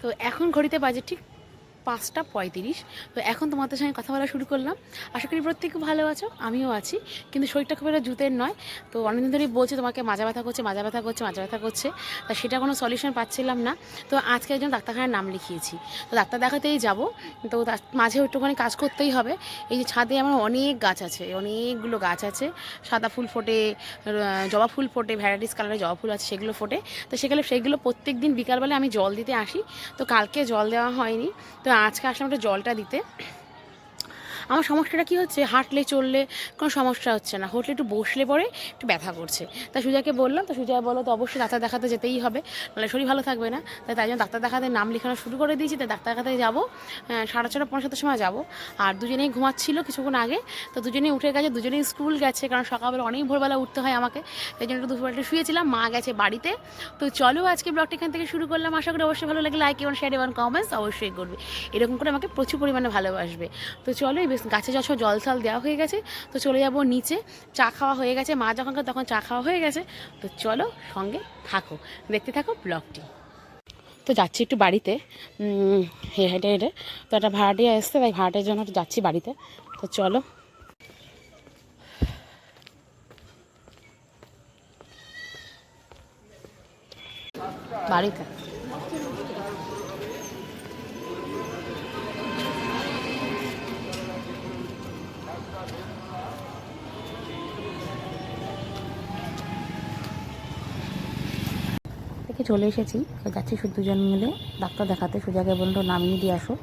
তো এখন ঘড়িতে বাজে ঠিক পাঁচটা পঁয়ত্রিশ। তো এখন তোমাদের সঙ্গে কথা বলা শুরু করলাম। আশা করি প্রত্যেকে ভালো আছো, আমিও আছি। কিন্তু শরীরটা খুব একটা জুতের নয়। তো অনেকদিন ধরেই বলছে তোমাকে, মাজা ব্যথা করছে, মাজা ব্যথা করছে, মাজা ব্যথা করছে। তা সেটা কোনো সলিউশন পাচ্ছিলাম না। তো আজকে একজন ডাক্তারখানার নাম লিখিয়েছি। তো ডাক্তার দেখাতেই যাব। তো মাঝে একটুখানি কাজ করতেই হবে। এই যে ছাদে আমার অনেক গাছ আছে, অনেকগুলো গাছ আছে। সাদা ফুল ফোটে জবা ফুল ফোটে, ভ্যারাইটিস কালারের জবা ফুল আছে, সেগুলো ফোটে। তো সেগুলো সেগুলো প্রত্যেক দিন বিকালবেলা আমি জল দিতে আসি। তো কালকে জল দেওয়া হয়নি। তো আজকে আসলাম একটা জলটা দিতে। আমার সমস্যাটা কি হচ্ছে? হাঁটলে, চললে কোনো সমস্যা হচ্ছে না। হোটলে একটু বসলে পরে একটু ব্যথা করছে। তা সুজাকে বললাম, তো সুজা বলল, তো অবশ্যই ডাক্তার দেখাতে যেতেই হবে। নাহলে শরীর ভালো থাকবে না। তাই তাই জন্য ডাক্তার দেখাতে নাম লেখানো শুরু করে দিয়েছি। তাই ডাক্তার দেখাতে যাব সাড়ে ছটা পনেরো সাতটার সময় যাব। আর দুজনেই ঘুমাচ্ছিল কিছুক্ষণ আগে। তো দুজনেই উঠে গেছে, দুজনেই স্কুল গেছে, কারণ সকালবেলা অনেক ভোরবেলা উঠতে হয় আমাকে। তাই জন্য দুপুরবেলা শুয়েছিলাম, মা গেছে বাড়িতে। তো চলো আজকে ব্লগটা এখান থেকে শুরু করলাম। আশা করি অবশ্যই ভালো লাগে লাইক এবং শেয়ার এবং কমেন্টস অবশ্যই করবে। এরকম করে আমাকে প্রচুর পরিমাণে ভালোবাসবে। তো চলো গাছে যশ জল সাল দেওয়া হয়ে গেছে তো চলে যাব নিচে। চা খাওয়া হয়ে গেছে মা যখন তখন চা খাওয়া হয়ে গেছে। তো চলো সঙ্গে থাকো। দেখতে থাকো ব্লগটি। তো যাচ্ছি একটু বাড়িতে। উম, হে- হেঁটে হেঁটে। তো একটা ভাড়াটিয়া এসছে তাই ভাড়াটের জন্য একটু যাচ্ছি বাড়িতে। তো চলো। বাড়িতে। চলে এসেছি। যাচ্ছি দুজন মিলে। ডাক্তার দেখাতে। সোজাকে বলল, নামিয়ে দিয়ে আসো।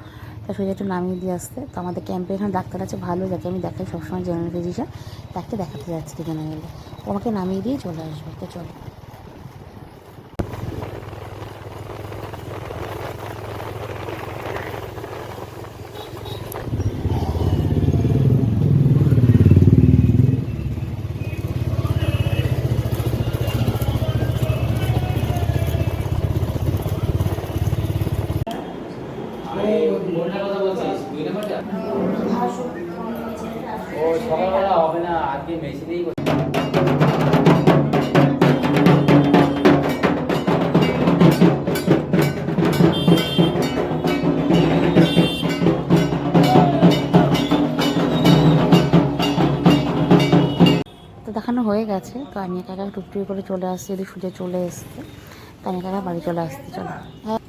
তা সোজা একটু নামিয়ে দিয়ে আসতে তো আমাদের ক্যাম্পে এখানে ডাক্তার আছে ভালো যাকে আমি দেখাই সবসময় জেনারেল ফিজিশিয়ান তাকে দেখাতে যাচ্ছি দুজনে মিলে। ওমাকে নামিয়ে দিয়ে চলে আসব। তো চলো। হয়ে গেছে। তো আমি একা টুকটুকি করে চলে আসছি যদি সুজে চলে এসছে। তো আমি বাড়ি চলে আসতে চলো। হ্যাঁ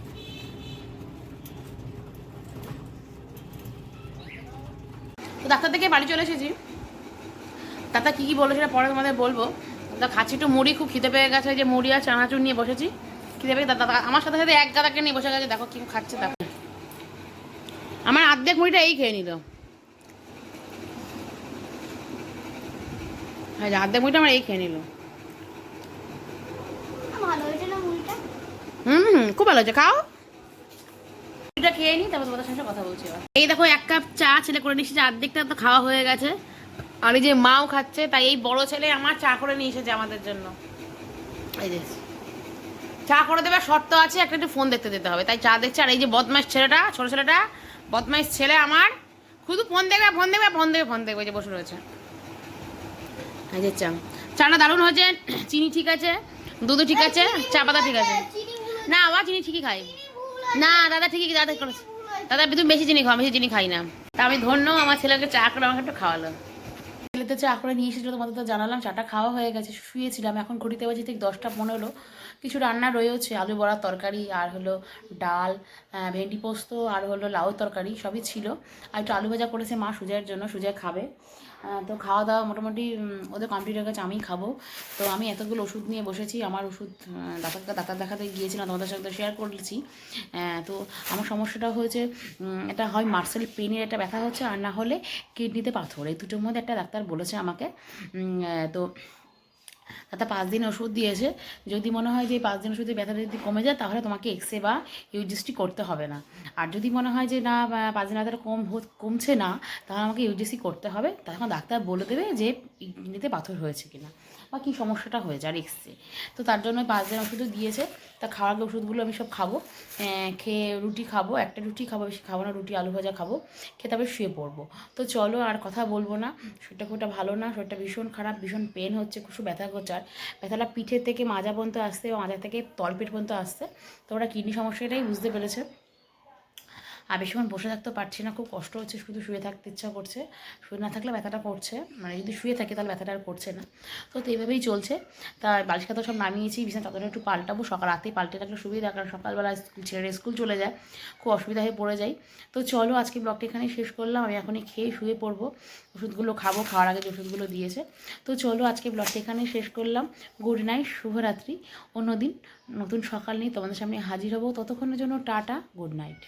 ডাক্তার থেকে বাড়ি চলে এসেছি। ডাক্তার কী কী বলল সেটা পরে তোমাদের বলব। তা খাচ্ছি একটু মুড়ি, খুব খিদে পেয়ে গেছে যে মুড়ি আর চানাচুর নিয়ে বসেছি। খিদে পেয়ে দাদা আমার সাথে সাথে এক গাদাকে নিয়ে বসে গেছে, দেখো কি খাচ্ছে দেখো আমার অর্ধেক মুড়িটা এই খেয়ে নিল। হ্যাঁ অর্ধেক মুড়িটা আমার এই খেয়ে নিল। হুম হুম খুব ভালো হয়েছে। খাও। এটা খেয়ে নি তারপর তোমাদের সঙ্গে কথা বলছি এই দেখো এক কাপ চা ছেলে করে নিয়েছে অর্ধেকটা তো খাওয়া হয়ে গেছে। আর এই যে মাও খাচ্ছে তাই এই বড় ছেলে আমার চা করে নিয়ে এসেছে আমাদের জন্য। এই যে চা করে দেবে শর্ত আছে একটা একটু ফোন দেখতে দিতে হবে। তাই চা দেখছে আর এই যে বদমাইশ ছেলেটা ছোট ছেলেটা বদমাইশ ছেলে আমার। শুধু ফোন দেখবে ফোন দেখবে ফোন দেখবে ফোন দেখবে যে বসে রয়েছে। এই যে চা চাটা দারুণ হয়েছে চিনি ঠিক আছে দুধও ঠিক আছে চা পাতা ঠিক আছে। না আবার চিনি ঠিকই খাই। না দাদা ঠিকই দাদা করেছে। দাদা তুমি বেশি চিনি খাও বেশি চিনি খাই না। তা আমি ধন্য আমার ছেলেকে চা করে আমাকে একটু খাওয়ালো। ছেলেতে চা করে নিয়ে এসেছিল তোমাদের তো জানালাম চাটা খাওয়া হয়ে গেছে শুয়েছিলাম এখন ঘড়িতে বাজে ঠিক দশটা পনেরো। কিছু রান্না রয়েছে আলু বড়ার তরকারি আর হলো ডাল আহ, ভেন্ডি পোস্ত আর হলো লাউ তরকারি সবই ছিল। আর একটু আলু ভাজা করেছে মা সুজয়ের জন্য সুজয় খাবে। তো খাওয়া দাওয়া মোটামুটি ওদের কমপ্লিট হয়ে গেছে আমি খাব। তো আমি এতগুলো ওষুধ নিয়ে বসেছি, আমার ওষুধ ডাক্তার ডাক্তার দেখাতে গিয়েছিলাম, তোমাদের সাথে শেয়ার করেছি। তো আমার সমস্যাটা হয়েছে এটা হয় মার্সেল পেনের একটা ব্যথা হচ্ছে, আর না হলে কিডনিতে পাথর। এই দুটোর মধ্যে একটা ডাক্তার বলেছে আমাকে তো তাতে পাঁচ দিন ওষুধ দিয়েছে। যদি মনে হয় যে পাঁচ দিন ওষুধে ব্যথাটা যদি কমে যায়, তাহলে তোমাকে এক্সরে বা ইউজিএসটি করতে হবে না। আর যদি মনে হয় যে না পাঁচ দিন ব্যথাটা কম কমছে না, তাহলে আমাকে ইউজিএসি করতে হবে। তখন ডাক্তার বলে দেবে যে কিডনিতে পাথর হয়েছে কিনা। বা কী সমস্যাটা হয়ে যায় এক্সে তো তার জন্য পাঁচ দিন ওষুধও দিয়েছে। তা খাওয়ার আগে ওষুধগুলো আমি সব খাব। খেয়ে রুটি খাব, একটা রুটি খাব, বেশি খাব না, রুটি আলু ভাজা খাব, খেয়ে তারপরে শুয়ে পড়ব। তো চলো আর কথা বলব না, শরীরটা খুব ভালো না, শরীরটা ভীষণ খারাপ, ভীষণ পেন হচ্ছে, খুব ব্যথা করছে আর ব্যথাটা পিঠের থেকে মাজা পর্যন্ত আসছে এবং মাজা থেকে তলপেট পর্যন্ত আসছে। তো ওরা কিডনি সমস্যাটাই বুঝতে পেরেছে। আর বেশিক্ষণ বসে থাকতে পারছি না, খুব কষ্ট হচ্ছে, শুধু শুয়ে থাকতে ইচ্ছা করছে। শুয়ে না থাকলে ব্যথাটা করছে মানে যদি শুয়ে থাকে তাহলে ব্যথাটা আর করছে না। তো তো এইভাবেই চলছে। তা বালিশ খাতা সব নামিয়েছি, বিছানা চাদরটা একটু পাল্টাবো, সকাল রাতে পাল্টে রাখলে সুবিধা, কারণ সকালবেলা স্কুল ছেড়ে স্কুল চলে যায়, খুব অসুবিধা হয়ে পড়ে যাই। তো চলো আজকে ব্লগটা এখানেই শেষ করলাম, আমি এখনই খেয়ে শুয়ে পড়ব। ওষুধগুলো খাব, খাওয়ার আগে যে ওষুধগুলো দিয়েছে। তো চলো আজকে ব্লগটা এখানেই শেষ করলাম। গুড নাইট, শুভরাত্রি। অন্যদিন নতুন সকাল নিয়ে তোমাদের সামনে হাজির হব। ততক্ষণের জন্য টাটা, গুড নাইট।